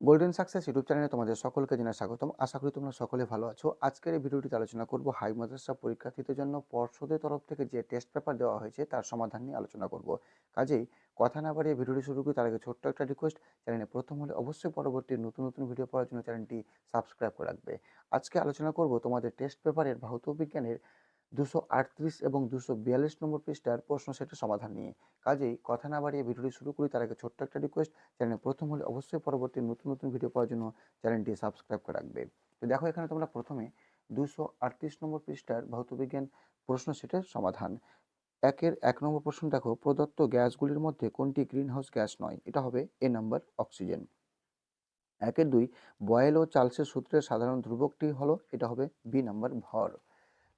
Golden success YouTube চ্যানেলে তোমাদের সকলকে জানাই স্বাগতম। আশা করি তোমরা সকলে ভালো আছো। আজকের এই ভিডিওটিতে আলোচনা করব হাই মাদ্রাসা পরীক্ষার্থীদের জন্য পর্ষদের তরফ থেকে যে টেস্ট পেপার দেওয়া হয়েছে তার সমাধান নিয়ে আলোচনা করব। কাজেই কথা না বাড়িয়ে ভিডিওটি শুরু করি, তার আগে ছোট্ট একটা রিকোয়েস্ট চ্যানেলে প্রথম হলে অবশ্যই পরবর্তী নতুন নতুন ভিডিও পাওয়ার জন্য চ্যানেলটি সাবস্ক্রাইব করে রাখবে। আজকে আলোচনা করব তোমাদের টেস্ট পেপারের ভৌত বিজ্ঞানের দুশো আটত্রিশ এবং দুশো বিয়াল্লিশ নম্বর পৃষ্ঠার প্রশ্ন সেটের সমাধান নিয়ে। কাজেই কথা না বাড়িয়ে ভিডিওটি শুরু করি, তার আগে ছোট্ট একটা রিকোয়েস্ট চ্যানেলে প্রথম হলে অবশ্যই পরবর্তী নতুন নতুন ভিডিও পাওয়ার জন্য চ্যানেলটি সাবস্ক্রাইব করে রাখবে। তো দেখো এখানে তোমরা প্রথমে দুশো আটত্রিশ নম্বর পৃষ্ঠার ভৌতবিজ্ঞান প্রশ্ন সেটের সমাধান। একের এক নম্বর প্রশ্ন দেখো, প্রদত্ত গ্যাসগুলির মধ্যে কোনটি গ্রিনহাউস গ্যাস নয়? এটা হবে এ নাম্বার অক্সিজেন একের দুই, বয়েল ও চার্লসের সূত্রের সাধারণ ধ্রুবকটি হলো, এটা হবে বি নাম্বার ভর।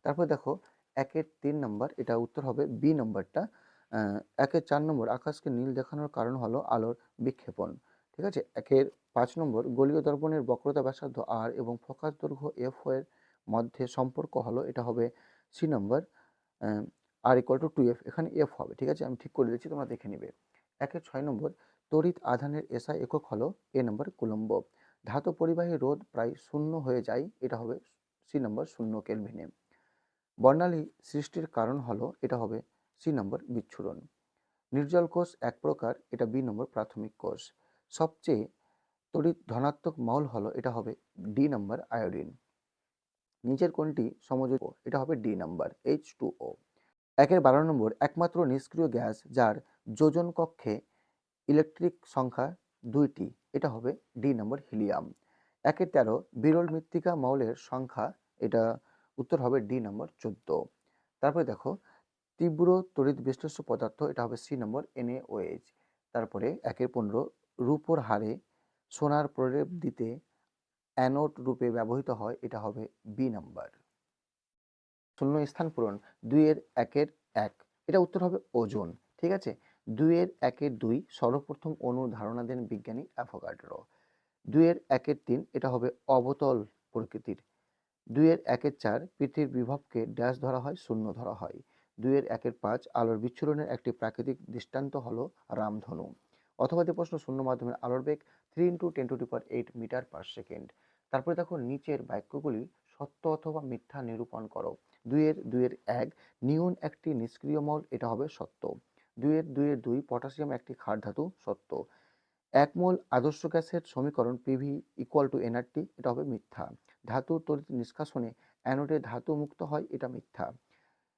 তারপর দেখো একের তিন নম্বর, এটা উত্তর হবে বি নম্বরটা। একের চার নম্বর, আকাশকে নীল দেখানোর কারণ হলো আলোর বিক্ষেপণ, ঠিক আছে? একের পাঁচ নম্বর, গলীয় দর্পণের বক্রতা ব্যাসার্ধ আর এবং ফোকাস দৈর্ঘ্য এফ এর মধ্যে সম্পর্ক হলো, এটা হবে সি নম্বর আর ইকুয়াল টু টু এফ এখানে এফ হবে, ঠিক আছে? আমি ঠিক করে দিচ্ছি তোমরা দেখে নিবে। একের ছয় নম্বর, তড়িৎ আধানের এসআই একক হলো এ নম্বর কুলম্ব, ধাতু পরিবাহী রোধ প্রায় শূন্য হয়ে যায়, এটা হবে সি নম্বর শূন্য কেলভিনে। বর্ণালী সৃষ্টির কারণ হলো, এটা হবে সি নম্বর বিচ্ছুরণ। নির্জল কোষ এক প্রকার, এটা বি নম্বর প্রাথমিক কোষ। সবচেয়ে তড়িৎ ধনাত্মক মৌল হলো, এটা হবে ডি নম্বর আয়োডিন। নিচের কোনটি সমযোগ এটা হবে D number, H two O. একের বারো নম্বর, একমাত্র নিষ্ক্রিয় গ্যাস যার যোজন কক্ষে ইলেকট্রিক সংখ্যা দুইটি, এটা হবে ডি নম্বর হিলিয়াম। একের তেরো, বিরল মৃত্তিকা মৌলের সংখ্যা, এটা উত্তর হবে ডি নম্বর চোদ্দ। তারপরে দেখো, তীব্র তড়িৎ বিশ্লেষ্য পদার্থ, এটা হবে সি নম্বর এন এনএওএইচ তারপরে একের পনেরো, রূপোর হারে সোনার প্রলেপ দিতে অ্যানোড রূপে ব্যবহৃত হয়, এটা হবে বি নাম্বার শূন্য স্থান পূরণ, দুইয়ের একের এক, এটা উত্তর হবে ওজন, ঠিক আছে? দুইয়ের একের দুই, সর্বপ্রথম অণু ধারণা দেন বিজ্ঞানী অ্যাভোগাড্রো। দুইয়ের একের তিন, এটা হবে অবতল প্রকৃতির দুইয়ের একের চার পৃথিবীর বিভবকে ড্যাশ ধরা হয়, শূন্য ধরা হয়। দুইয়ের একের পাঁচ আলোর বিচ্ছুরণের একটি প্রাকৃতিক দৃষ্টান্ত হল রামধনু। অথবা যে প্রশ্ন শূন্য মাধ্যমে আলোর বেগ three into ten to power eight metre per second তারপরে দেখো নিচের বাক্যগুলি সত্য অথবা মিথ্যা নিরূপণ করো। দুইয়ের দুইয়ের এক নিউন একটি নিষ্ক্রিয় মল, এটা হবে সত্য। দুইয়ের দুইয়ের দুই পটাশিয়াম একটি ক্ষার ধাতু সত্য। এক মোল আদর্শ গ্যাসের সমীকরণ পিভি ইকুয়াল টু এনআরটি এটা হবে মিথ্যা। ধাতু তড়িৎ নিষ্কাশনে অ্যানোডে ধাতু মুক্ত হয়, এটা মিথ্যা।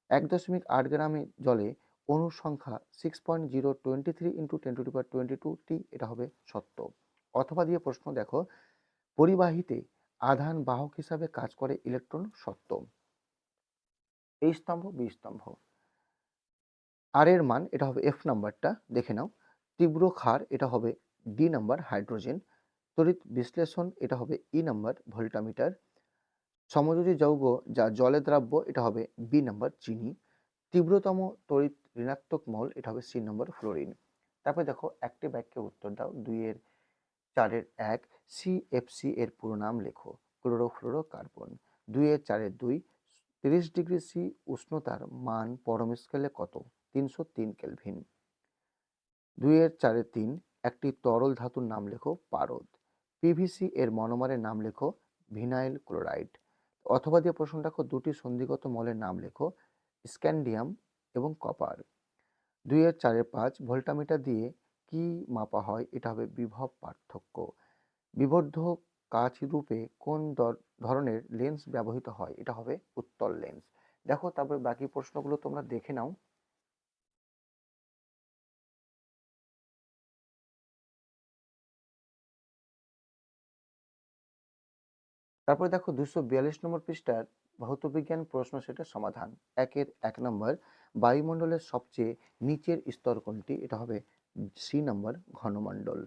এক দশমিক আট গ্রামে জলে অণুর সংখ্যা six point zero twenty three into ten to power twenty two টি এটা হবে সত্য। অথবা দিয়ে প্রশ্ন দেখো, পরিবাহিতে আধান বাহক হিসাবে কাজ করে ইলেকট্রন সত্য। এই স্তম্ভ, বি স্তম্ভ। আর এর মান, এটা হবে এফ নাম্বারটা দেখে নাও। তীব্র ক্ষার, এটা হবে ডি নাম্বার হাইড্রোজেন তড়িৎ বিশ্লেষণ এটা হবে ই নাম্বার ভোল্টামিটার সমযোজী যৌগ যা জলে দ্রাব্য এটা হবে বি নাম্বার চিনি, তীব্রতম তড়িৎ ঋণাত্মক মল এটা হবে সি নম্বর ফ্লোরিন তারপরে দেখো একটি বাক্যে উত্তর দাও দুইয়ের চারের এক সিএফসি এর পুরো নাম লেখো ক্লোরোফ্লোরো কার্বন দুইয়ের চারের দুই, তিরিশ ডিগ্রি সি উষ্ণতার মান পরম স্কেলে কত? তিনশো তিন কেলভিন। দুইয়ের চারের তিন একটি তরল ধাতুর নাম লেখো পারদ। পিভিসি এর মনোমারের নাম লেখো ভিনাইল ক্লোরাইড। অথবা দিয়ে প্রশ্ন রাখো দুটি সন্ধিগত মলের নাম লেখো স্ক্যান্ডিয়াম এবং কপার। দুই দুইয়ের চারের পাঁচ ভোল্টামিটার দিয়ে কি মাপা হয়? এটা হবে বিভব পার্থক্য। বিবর্ধক কাচ রূপে কোন ধরনের লেন্স ব্যবহৃত হয়? এটা হবে উত্তল লেন্স। দেখো তারপর বাকি প্রশ্নগুলো তোমরা দেখে নাও। তারপরে দেখো দুশো বিয়াল্লিশ নম্বর পৃষ্ঠার ভৌতবিজ্ঞান প্রশ্ন সেটা সমাধান। একের এক নম্বর, বায়ুমণ্ডলের সবচেয়ে নিচের স্তর কোনটি? এটা হবে সি নম্বর, ঘনমণ্ডল।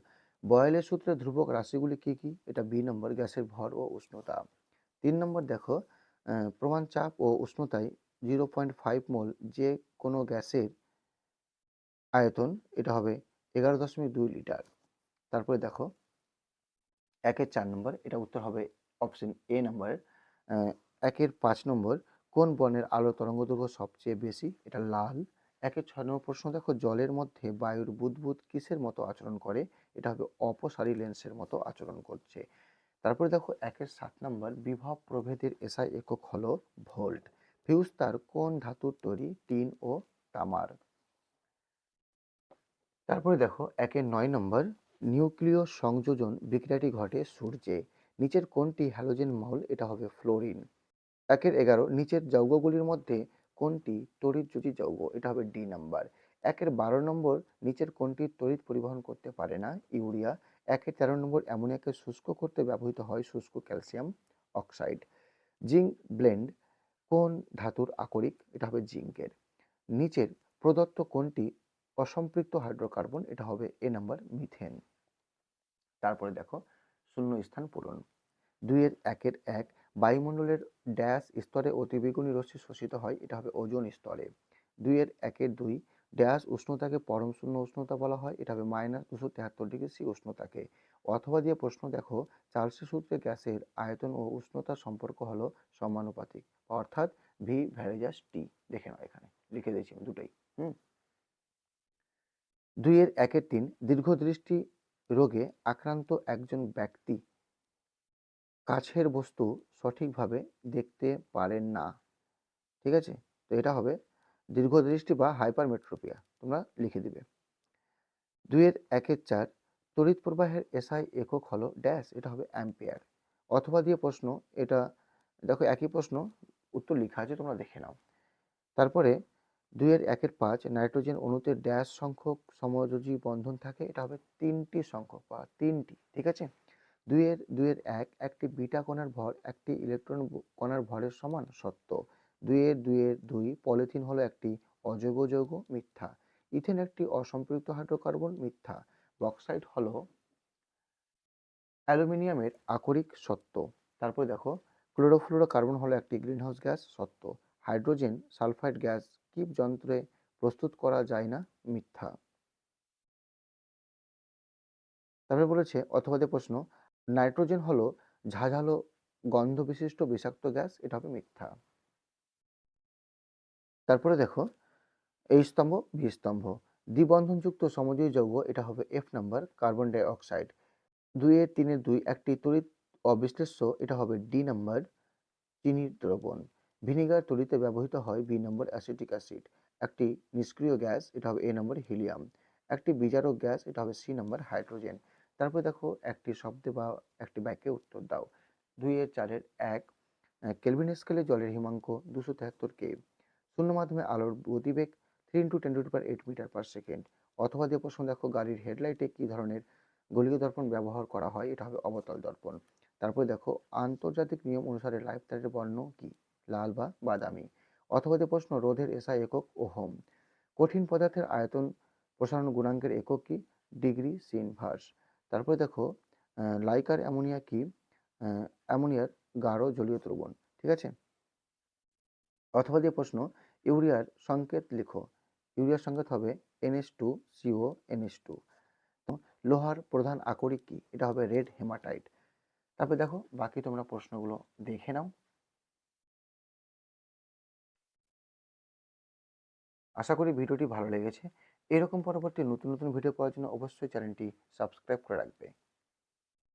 বয়েলের সূত্রে ধ্রুবক রাশিগুলি কি কি? এটা বি নম্বর, গ্যাসের ভর ও উষ্ণতা। তিন নম্বর দেখো প্রমাণ চাপ ও উষ্ণতায় জিরো পয়েন্ট ফাইভ মোল যে কোনো গ্যাসের আয়তন, এটা হবে এগারো দশমিক দুই লিটার। তারপরে দেখো, একের চার নম্বর, এটা উত্তর হবে অপশন এ নাম্বার একের পাঁচ নম্বর, কোন বর্ণের আলো তরঙ্গদৈর্ঘ্য সবচেয়ে বেশি? এটা লাল। একের ছয় নম্বর প্রশ্ন, দেখো, জলের মধ্যে বায়ুর বুদবুদ কিসের মতো আচরণ করে? এটা হবে অপসারী লেন্সের মতো আচরণ করছে। তারপরে দেখো, একের সাত নম্বর, বিভব প্রভেদের এসআই একক হলো ভোল্ট। ফিউজ তার কোন ধাতুর তৈরি? টিন ও তামার। তারপরে দেখো, একের নয় নম্বর, নিউক্লিয় সংযোজন বিক্রিয়াটি ঘটে সূর্যে। নিচের কোনটি হ্যালোজেন মৌল এটা হবে ফ্লোরিন একের এগারো, নিচের যৌগগুলির মধ্যে কোনটি তড়িৎযোজী যৌগ, এটা হবে ডি নাম্বার একের বারো নম্বর, নিচের কোনটি তড়িৎ পরিবহন করতে পারে না, ইউরিয়া। একের তেরো নম্বর, অ্যামোনিয়াকে শুষ্ক করতে ব্যবহৃত হয় শুষ্ক ক্যালসিয়াম অক্সাইড। জিঙ্ক ব্লেন্ড, কোন ধাতুর আকরিক, এটা হবে জিঙ্কের। নিচের প্রদত্ত কোনটি অসম্পৃক্ত হাইড্রোকার্বন, এটা হবে এ নাম্বার মিথেন তারপরে দেখো শূন্য স্থান পূরণ। দুইয়ের একের এক বায়ুমণ্ডলের ড্যাশ স্তরে অতিবেগুনি রশ্মি শোষিত হয়, এটা হবে ওজোন স্তরে। দুইয়ের একের দুই ড্যাশ উষ্ণতাকে পরম শূন্য উষ্ণতা বলা হয়, এটা হবে মাইনাস দুশো তেহাত্তর ডিগ্রি সি উষ্ণতাকে। অথবা দিয়ে প্রশ্ন দেখো, চার্লসের সূত্রে গ্যাসের আয়তন ও উষ্ণতার সম্পর্ক হলো সমানুপাতিক, অর্থাৎ ভি ভ্যারেজাস টি দেখে নাও এখানে, লিখে দিয়েছি দুটোই, হুম। দুইয়ের একের তিন দীর্ঘদৃষ্টি রোগে আক্রান্ত একজন ব্যক্তি কাছের বস্তু সঠিকভাবে দেখতে পারেন না। ঠিক আছে? তো এটা হবে দীর্ঘদৃষ্টি বা হাইপারমেট্রোপিয়া। তোমরা লিখে দিবে। দুইয়ের একের চার, তড়িৎ প্রবাহের এসআই একক হলো ড্যাশ, এটা হবে অ্যাম্পিয়ার। অথবা দিয়ে প্রশ্ন, এটা দেখো একই প্রশ্ন, উত্তর লেখা আছে, তোমরা দেখে নাও। তারপরে দুইয়ের একের পাঁচ নাইট্রোজেন অণুতে ড্যাশ সংখ্যক সমযোজী বন্ধন থাকে, এটা হবে তিনটি সংখ্যক বা তিনটি, ঠিক আছে? দুইয়ের দুইয়ের এক, একটি বিটা কণার ভর, একটি ইলেকট্রন কণার ভরের সমান সত্য। দুইয়ের দুইয়ের দুই পলিথিন হলো একটি অজৈব যৌগ মিথ্যা। ইথেন একটি অসম্পৃক্ত হাইড্রোকার্বন মিথ্যা। বক্সাইড হলো অ্যালুমিনিয়ামের আকরিক সত্য। তারপর দেখো, ক্লোরোফ্লোরোকার্বন হলো একটি গ্রিনহাউস গ্যাস সত্য। হাইড্রোজেন সালফাইড গ্যাস কিপ যন্ত্রে প্রস্তুত করা যায় না? মিথ্যা। তারপরে বলেছে অথবা প্রশ্ন, নাইট্রোজেন হলো ঝাঝালো গন্ধ বিশিষ্ট বিষাক্ত গ্যাস, এটা হবে মিথ্যা। তারপরে দেখো, এই স্তম্ভ বি স্তম্ভ, দ্বিবন্ধনযুক্ত সমজয়ী যৌগ, এটা হবে এফ নাম্বার, কার্বন ডাই অক্সাইড। দুইয়ের তিনের দুই একটি তড়িৎ অবিশ্লেষ্য, এটা হবে ডি নাম্বার, চিনির দ্রবণ। ভিনিগার তৈরিতে ব্যবহৃত হয় বি নম্বর অ্যাসিটিক অ্যাসিড, একটি নিষ্ক্রিয় গ্যাস, এটা হবে এ নম্বর হিলিয়াম, একটি বিজারক গ্যাস, এটা হবে সি নম্বর হাইড্রোজেন। তারপরে দেখো একটি শব্দে বা একটি বাক্যে উত্তর দাও। দুইয়ের চারের এক কেলভিন স্কেলে জলের হিমাঙ্ক দুশো তেহাত্তর কে, শূন্য মাধ্যমে আলোর গতিবেগ three into ten to power eight metre per second অথবা দিয়ে প্রশ্ন দেখো গাড়ির হেডলাইটে কী ধরনের গলীয় দর্পণ ব্যবহার করা হয়, এটা হবে অবতল দর্পণ। তারপরে দেখো আন্তর্জাতিক নিয়ম অনুসারে লাইফ তারের বর্ণ কি? লাল বা বাদামি অথবা যে প্রশ্ন, রোধের এসআই একক ওহম কঠিন পদার্থের আয়তন প্রসারণ গুণাঙ্কের একক কি? Degree C inverse. তারপরে দেখো লাইকার অ্যামোনিয়া কি? অ্যামোনিয়ার গাঢ় জলীয় দ্রবণ, ঠিক আছে? অথবা দিয়ে প্রশ্ন, ইউরিয়ার সংকেত লিখো। ইউরিয়ার সংকেত হবে NS two, CO, NS two. লোহার প্রধান আকরিক কি? এটা হবে রেড হেমাটাইট। তারপরে দেখো, বাকি তোমরা প্রশ্নগুলো দেখে নাও। আশা করি ভিডিওটি ভালো লেগেছে। এরকম পরবর্তী নতুন নতুন ভিডিও পাওয়ার জন্য অবশ্যই চ্যানেলটি সাবস্ক্রাইব করে রাখবে।